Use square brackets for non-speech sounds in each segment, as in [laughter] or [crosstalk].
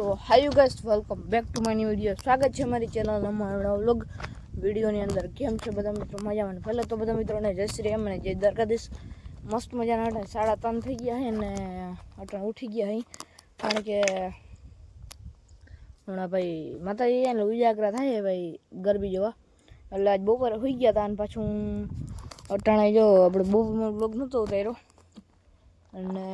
So hi guys welcome back to my new video સ્વાગત છે મારી ચેનલ અમારા વ્લોગ વિડીયોની અંદર કેમ છે બધા મિત્રો? મજામાં ભલે તો બધા મિત્રોને જય શ્રી એમ અને જય દ્વારકાધીશ. મસ્ત મજાના અટાણે સાડા ત્રણ થઈ ગયા છે ને અટણ ઉઠી ગયા અહીં કારણ કે હમણાં ભાઈ માતાજી એને ઉજાગરા થાય ભાઈ ગરબી જોવા. એટલે આજ બપોરે હોઈ ગયા હતા અને પાછું અટાણે જો, આપણે બહુ બ્લોગ નહોતો ઉતાર્યો. અને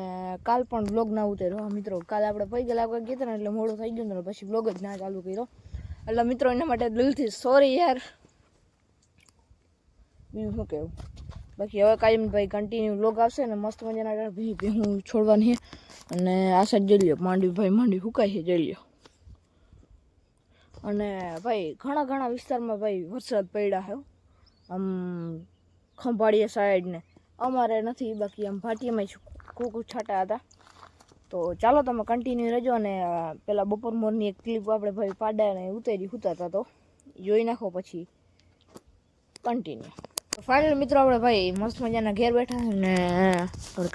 કાલ પણ બ્લોગ ના ઉતાર્યો મિત્રો. કાલે આપણે પૈગા લાગવા ગયા હતા ને, એટલે મોડું થઈ ગયું પછી બ્લોગ જ ના ચાલુ કર્યો. એટલે મિત્રો, એના માટે દિલથી સોરી યાર. બીજું શું કહેવું? બાકી હવે કાયમ ભાઈ કન્ટિન્યુ બ્લોગ આવશે ને, મસ્ત મજાના ભી ભી હું છોડવાની અને આ સાઈડ જઈ લ્યો માંડવી ભાઈ માંડવી હુકાય છે જઈ લ્યો અને ભાઈ, ઘણા ઘણા વિસ્તારમાં ભાઈ વરસાદ પડ્યા છે. આમ ખંભાળીયા સાઈડને અમારે નથી, બાકી આમ ભાટીયામાં કુકુ છાટા હતા. તો ચાલો તમે કન્ટિન્યુ રહેજો અને પેલા બપોર મોરની એક ક્લિપ આપણે ભાઈ પાડા અને ઉતારી ઉતારતા તો જોઈ નાખો પછી કન્ટિન્યુ ફાઇનલ મિત્રો આપણે ભાઈ મસ્ત મજાના ઘેર બેઠા અને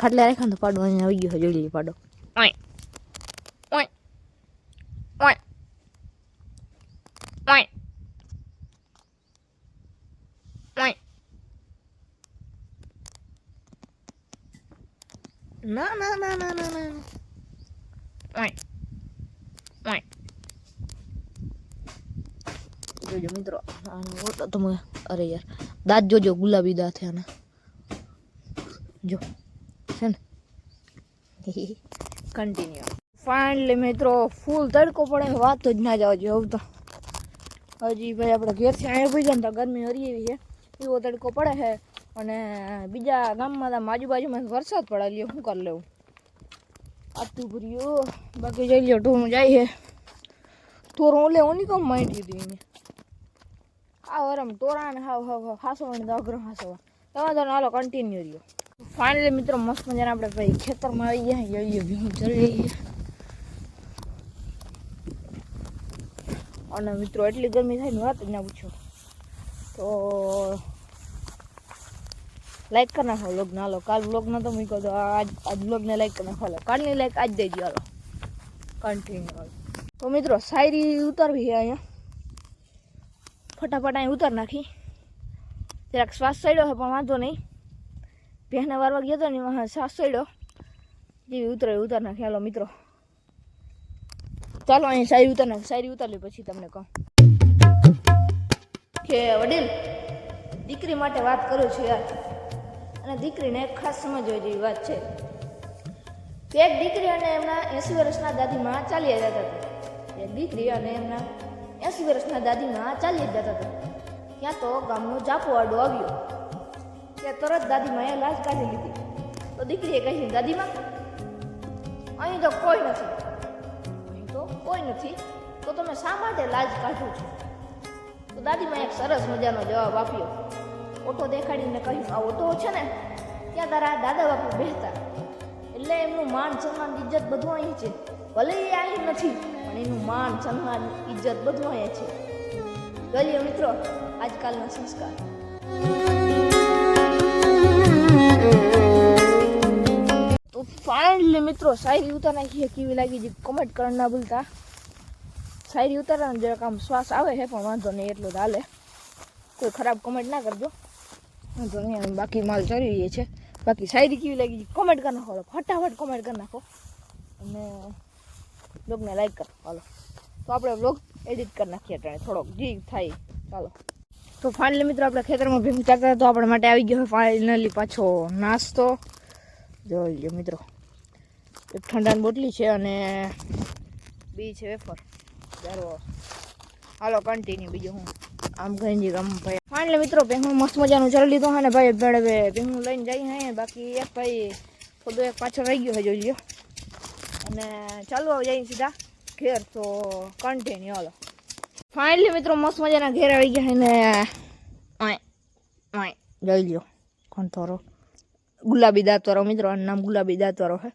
ખાટલા રાખ્યા તો પાડો અહીંયા આવી ગયો જલ્દી પાડો. ઓય. ના ના ના ના ના ના ઓય ઓય જોજો મિત્રો આનો ઓટો તમે અરે યાર દાંત જોજો ગુલાબી દાંત છે આના. જો છે ને? [laughs] કન્ટિન્યુ ફાઇનલી મિત્રો ફૂલ તડકો પડે વાત જ ના જાવ જો તો. હજી ભાઈ આપણે ઘેરથી અહીંયા પડી જાય ને તો ગરમી હરી એવી છે. એવો તડકો પડે છે. અને બીજા ગામમાં આમ આજુબાજુમાં વરસાદ પડે લ્યો શું કરી લેવું આટલું ભર્યું. બાકી જઈ લ્યો ટૂર જાય છે. તોર ઓલે ઓની કામ માંડી દીધી આ વરમ તોરા ને હાવ હાવ હાવ હાસવાની ને અગ્ર હાસવા તમે તો હાલો કન્ટિન્યુ રહ્યો. ફાઇનલી મિત્રો, મસ્ત મજાને આપણે ભાઈ ખેતરમાં આવી ગયા જઈએ ભીમ ચડી અને મિત્રો, એટલી ગરમી થાય ને વાત જ ના પૂછો. તો લાઈક કરી નાખો વ્લોગ ના લો કાલ વ્લોગ નતો મૂક્યો તો આજ આજ વ્લોગને લાઈક કરી નાખો કાલની લાઈક આજ દઈ દો હાલો કન્ટિન્યુ તો મિત્રો શાયરી ઉતારવી છે અહીંયા ફટાફટ અહીં ઉતાર નાખી જરાક શ્વાસ ચડ્યો છે પણ વાંધો નહીં ભેંસને વારવા ગયો હતો ને એમાં શ્વાસ ચડ્યો જેવી ઉતરે ઉતાર નાખી હાલો મિત્રો ચાલો અહીં શાયરી ઉતાર નાખ શાયરી ઉતારી પછી તમને કહું કે વડીલ દીકરી માટે વાત કરું છું યાર અને દીકરીને ખાસ સમજવા જેવી વાત છે. એક દીકરી અને એમના એંસી વર્ષના દાદીમાં ચાલી જતા હતા. એક દીકરી અને એમના એંસી વર્ષના દાદીમાં ચાલી જતા હતા. ત્યાં તો ગામનો જાપો આડો આવ્યો. ત્યાં તરત દાદીમાએ લાજ કાઢી લીધી. તો દીકરીએ કહ્યું, દાદીમાં, અહીં તો કોઈ નથી. અહીં તો કોઈ નથી. તો તમે શા માટે લાજ કાઢો છો? તો દાદીમાં એક સરસ મજાનો જવાબ આપ્યો. ઓટો દેખાડીને કહ્યું આ ઓટો છે ને, ત્યાં તારા દાદા બાપુ બેહતા. એટલે એમનું માન, સન્માન, ઇજ્જત બધું અહીં છે. ભલે એ અહીં નથી, પણ એનું માન, સન્માન, ઇજ્જત બધું અહીંયા છે. ગલીઓ મિત્રો, આજકાલનો સંસ્કાર. તો ફાઇનલી મિત્રો, શાયરી ઉતાર નાખીએ કેવી લાગી છે? કમેન્ટ કરવા ના ભૂલતા. શાયરી ઉતારવાનું જરાક આમ શ્વાસ આવે છે, પણ વાંધો નહીં, એટલું જ હાલે. કોઈ ખરાબ કમેન્ટ ના કરજો. નહીં બાકી માલ ચડી રહીએ છે. બાકી શાયરી કેવી લાગી છે? કમેન્ટ કરી નાખો ફટાફટ કમેન્ટ કરી નાખો. અને બ્લોગને લાઈક કરો. હાલો. તો આપણે બ્લોગ એડિટ કરી નાખીએ અત્યારે. થોડોક જી થાય. ચાલો તો ફાઇનલી મિત્રો, આપણે ખેતરમાં ભીમ ચાકતા તો આપણા માટે આવી ગયો ફાઇનલી પાછો નાસ્તો. જોઈ લો મિત્રો. એક ઠંડાની બોટલી છે અને બી છે વેફર. ચાલો હાલો કન્ટિન્યુ બીજું હું. આમ ગંજી આમ ભાઈ. ફાઇનલી મિત્રો ભેહું મસ્ત મજાનું ચાલી લીધું હે ને ભાઈ. બેડે બે ભેહું લઈને જઈ હે. બાકી એક ભાઈ થોડું એક પાછળ રહી ગયો છે જોઈ લ્યો અને ચાલો હવે જઈએ સીધા ઘેર. તો કન્ટિન્યુ હાલો. ફાઇનલી મિત્રો, મસ્ત મજાના ઘેર આવી ગયા છે ને. ઓય ઓય, જોઈ લ્યો. કોણ થોરો ગુલાબી દાંતવાળો મિત્રો, આનું નામ ગુલાબી દાંતવાળો છે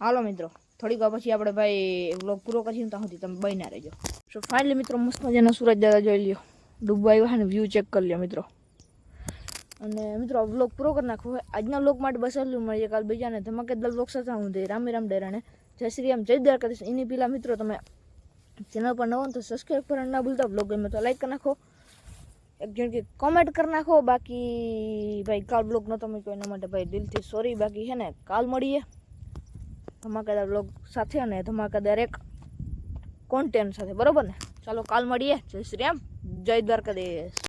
હાલો મિત્રો. થોડીક વાર પછી આપણે ભાઈ વ્લોગ પૂરો કરીશું ત્યાં સુધી તમે બન્યા રહેજો. સો ફાઇનલી મિત્રો મસ્ત મજાના સુરત દાદા જોઈ લ્યો. ડૂબવા આવ્યા ને વ્યૂ ચેક કરી લ્યો મિત્રો. અને મિત્રો બ્લોગ પૂરો કરી નાખો આજના વ્લોગ માટે બસ એટલું મળીએ કાલ બીજાને. ધમાકેદાર વ્લોગ સાથે હું દઈ રામે રામ ડેરાને જય શ્રી રામ, જય દ્વારકાધીશ. એની પેલા મિત્રો તમે ચેનલ પર નવો તો સબસ્ક્રાઈબ કરવાનું ના ભૂલતા. બ્લોગ ગમે તો લાઈક કરી નાખો. એક જણ કે કોમેન્ટ કરી નાખો. બાકી ભાઈ કાલ બ્લોગ નહોતો મૂક્યો એના માટે ભાઈ દિલથી સોરી બાકી છે ને, કાલ મળીએ. ધમાકેદાર બ્લોગ સાથે અને ધમાકેદાર એક કોન્ટેન્ટ સાથે. બરાબર ને? ચાલો કાલ મળીએ. જય શ્રી રામ. જય દ્વારકાધીશ.